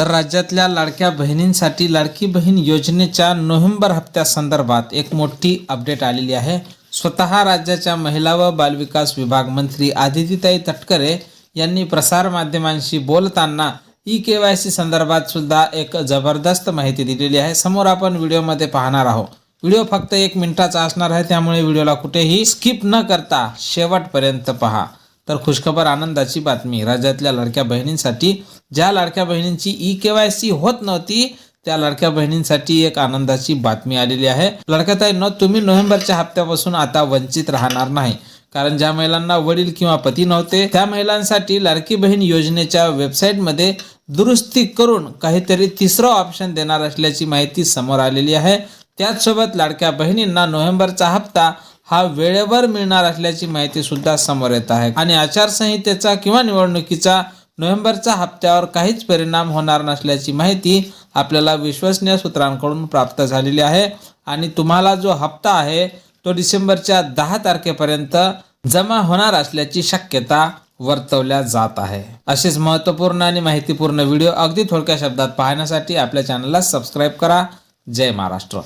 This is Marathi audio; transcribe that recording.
तर राज्यातल्या लाडक्या बहिणींसाठी लाडकी बहीण योजनेच्या नोव्हेंबर हप्त्यासंदर्भात एक मोठी अपडेट आलेली आहे. स्वतः राज्याच्या महिला व बालविकास विभाग मंत्री आदितीताई तटकरे यांनी प्रसारमाध्यमांशी बोलताना ई के वाय सी संदर्भात सुद्धा एक जबरदस्त माहिती दिलेली आहे. समोर आपण व्हिडिओमध्ये पाहणार आहोत. व्हिडिओ फक्त एक मिनिटाचा असणार आहे त्यामुळे व्हिडिओला कुठेही स्किप न करता शेवटपर्यंत पहा. तर खुशखबर आनंदाची बातमी. राज्यातल्या लाडक्या बहिणींसाठी ज्या लाडक्या बहिणींची ई के वाय सी होत नव्हती त्या लाडक्या बहिणींसाठी एक आनंदाची बातमी आलेली आहे. लडक्याताई न तुम्ही नोव्हेंबरच्या हप्त्यापासून आता वंचित राहणार नाही. कारण ज्या महिलांना वडील किंवा पती नव्हते त्या महिलांसाठी लाडकी बहीण योजनेच्या वेबसाईटमध्ये दुरुस्ती करून काहीतरी तिसरं ऑप्शन देणार असल्याची माहिती समोर आलेली आहे. त्याचसोबत लाडक्या बहिणींना नोव्हेंबरचा हप्ता हा वेळेवर मिळणार असल्याची माहिती सुद्धा समोर येत आहे. आणि आचारसंहितेचा किंवा निवडणुकीचा नोव्हेंबरच्या हप्त्यावर काहीच परिणाम होणार नसल्याची माहिती आपल्याला विश्वसनीय सूत्रांकडून प्राप्त झालेली आहे. आणि तुम्हाला जो हप्ता आहे तो डिसेंबरच्या दहा तारखेपर्यंत जमा होणार असल्याची शक्यता वर्तवल्या जात आहे. असेच महत्त्वपूर्ण आणि माहितीपूर्ण व्हिडिओ अगदी थोडक्या शब्दात पाहण्यासाठी आपल्या चॅनलला सबस्क्राईब करा. जय महाराष्ट्र.